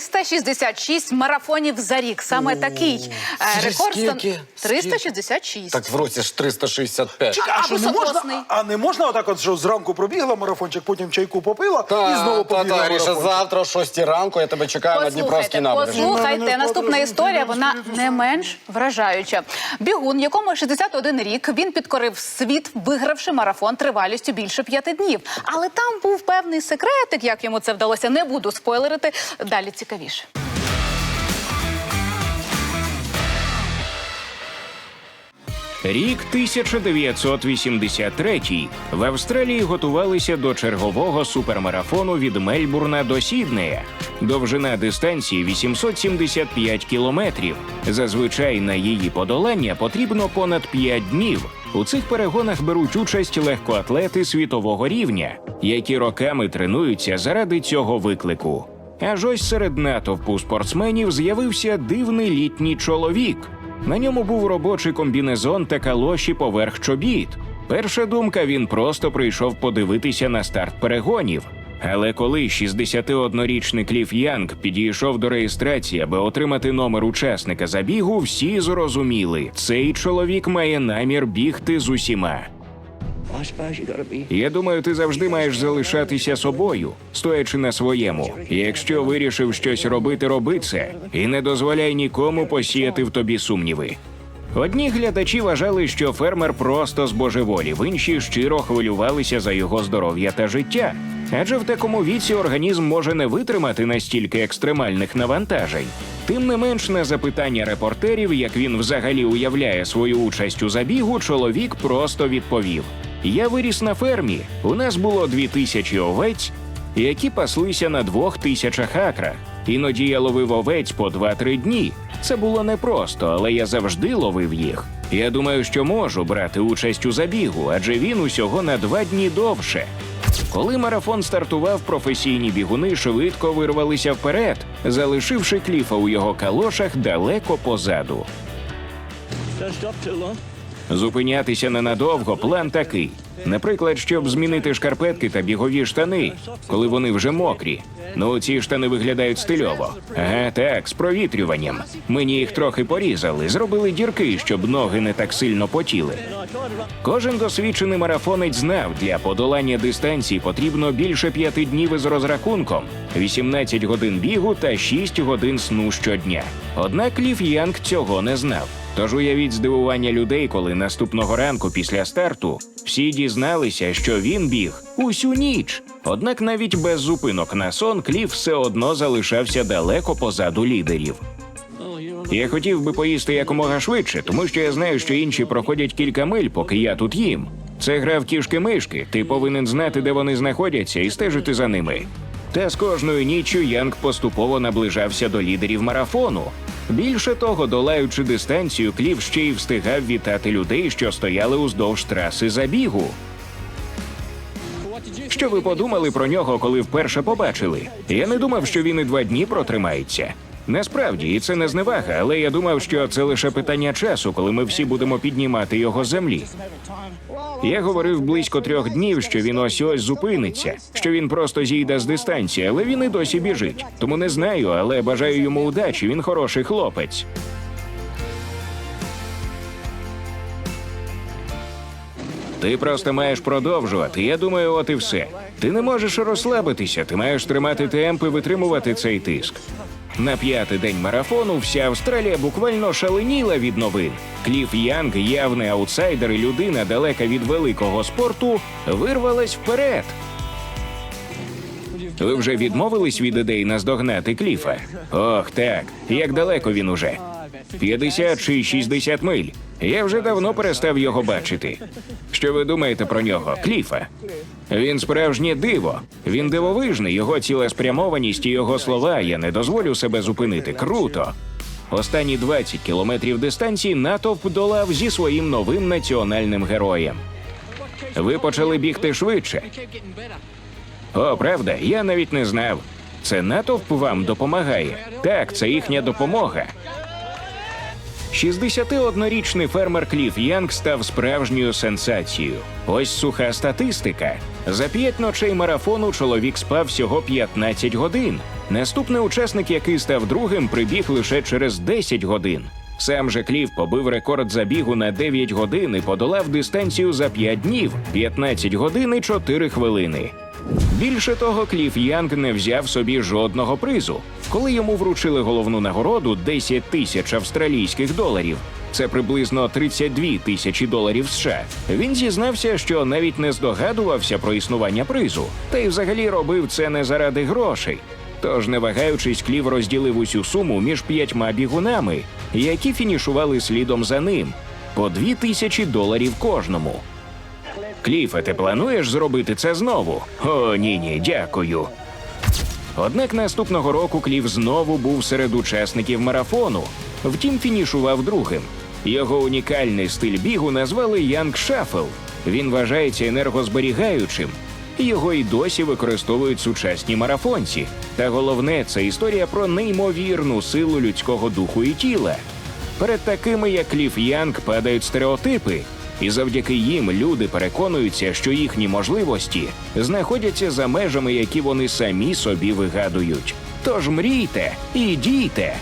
366 марафонів за рік. Саме такий е, рекорд. стан- скільки? 366. Так в році ж 365. А А що не високосний? можна, а не можна отак, от, що зранку пробігла марафончик, потім чайку попила і знову та, побігла та, марафончик. завтра о 6 ранку я тебе чекаю на Дніпровській набережні. послухайте. Наступна історія, вона не менш вражаюча. Бігун, якому 61 рік, він підкорив світ, вигравши марафон тривалістю більше п'яти днів. Але там був певний секретик, як йому це вдалося. Не буду спойлерити. Далі цікавіше. Рік 1983. В Австралії готувалися до чергового супермарафону від Мельбурна до Сіднея. Довжина дистанції 875 кілометрів. Зазвичай на її подолання потрібно понад 5 днів. У цих перегонах беруть участь легкоатлети світового рівня, які роками тренуються заради цього виклику. Аж ось серед натовпу спортсменів з'явився дивний літній чоловік. На ньому був робочий комбінезон та калоші поверх чобіт. Перша думка він просто прийшов подивитися на старт перегонів. Але коли 61-річний Кліф Янг підійшов до реєстрації, аби отримати номер учасника забігу, всі зрозуміли, цей чоловік має намір бігти з усіма. Я думаю, ти завжди маєш залишатися собою, стоячи на своєму. Якщо вирішив щось робити, роби це і не дозволяй нікому посіяти в тобі сумніви. Одні глядачі вважали, що фермер просто збожеволів, інші щиро хвилювалися за його здоров'я та життя. Адже в такому віці організм може не витримати настільки екстремальних навантажень. Тим не менш, на запитання репортерів, як він взагалі уявляє свою участь у забігу, чоловік просто відповів: Я виріс на фермі. У нас було дві тисячі овець, які паслися на двох тисячах акра. Іноді я ловив овець по 2-3 дні. Це було непросто, але я завжди ловив їх. Я думаю, що можу брати участь у забігу, адже він усього на два дні довше. Коли марафон стартував, професійні бігуни швидко вирвалися вперед, залишивши кліфа у його калошах далеко позаду. Зупинятися ненадовго план такий. Наприклад, щоб змінити шкарпетки та бігові штани, коли вони вже мокрі. Ну, ці штани виглядають стильово. Ага, так, з провітрюванням. Мені їх трохи порізали, зробили дірки, щоб ноги не так сильно потіли. Кожен досвідчений марафонець знав, для подолання дистанції потрібно більше п'яти днів із розрахунком, 18 годин бігу та 6 годин сну щодня. Однак Ліф Янг цього не знав. Тож уявіть здивування людей, коли наступного ранку після старту всі дізналися, що він біг усю ніч. Однак навіть без зупинок на сон Кліф все одно залишався далеко позаду лідерів. Я хотів би поїсти якомога швидше, тому що я знаю, що інші проходять кілька миль, поки я тут їм. Це гра в кішки-мишки. Ти повинен знати, де вони знаходяться, і стежити за ними. Та з кожною ніччю Янг поступово наближався до лідерів марафону. Більше того, долаючи дистанцію, Клів ще й встигав вітати людей, що стояли уздовж траси забігу. Що ви подумали про нього, коли вперше побачили? Я не думав, що він і два дні протримається. Насправді, і це не зневага, але я думав, що це лише питання часу, коли ми всі будемо піднімати його з землі. Я говорив близько трьох днів, що він ось ось зупиниться, що він просто зійде з дистанції, але він і досі біжить. Тому не знаю, але бажаю йому удачі. Він хороший хлопець. Ти просто маєш продовжувати. Я думаю, от і все. Ти не можеш розслабитися, ти маєш тримати темп і витримувати цей тиск. На п'ятий день марафону вся Австралія буквально шаленіла від новин. Кліф Янг, явний аутсайдер і людина далека від великого спорту, вирвалась вперед. Ви вже відмовились від ідеї наздогнати Кліфа? Ох, так. Як далеко він уже? 50 чи 60 миль. Я вже давно перестав його бачити. Що ви думаєте про нього, Кліфа? Він справжнє диво. Він дивовижний, його цілеспрямованість і його слова. Я не дозволю себе зупинити. Круто. Останні 20 кілометрів дистанції натовп долав зі своїм новим національним героєм. Ви почали бігти швидше. О, правда, я навіть не знав. Це натовп вам допомагає. Так, це їхня допомога. 61-річний фермер Кліф Янг став справжньою сенсацією. Ось суха статистика. За п'ять ночей марафону чоловік спав всього 15 годин. Наступний учасник, який став другим, прибіг лише через 10 годин. Сам же Кліф побив рекорд забігу на 9 годин і подолав дистанцію за 5 днів 15 годин і 4 хвилини. Більше того, Кліф Янг не взяв собі жодного призу. Коли йому вручили головну нагороду 10 тисяч австралійських доларів, це приблизно 32 тисячі доларів США. Він зізнався, що навіть не здогадувався про існування призу, та й взагалі робив це не заради грошей. Тож, не вагаючись, Клів розділив усю суму між п'ятьма бігунами, які фінішували слідом за ним по дві тисячі доларів кожному. Кліфе, ти плануєш зробити це знову? О, ні, ні, дякую. Однак наступного року Кліф знову був серед учасників марафону. Втім, фінішував другим. Його унікальний стиль бігу назвали Янг Шафл. Він вважається енергозберігаючим. Його і досі використовують сучасні марафонці. Та головне, це історія про неймовірну силу людського духу і тіла. Перед такими, як Кліф Янг, падають стереотипи, і завдяки їм люди переконуються, що їхні можливості знаходяться за межами, які вони самі собі вигадують. Тож мрійте і дійте,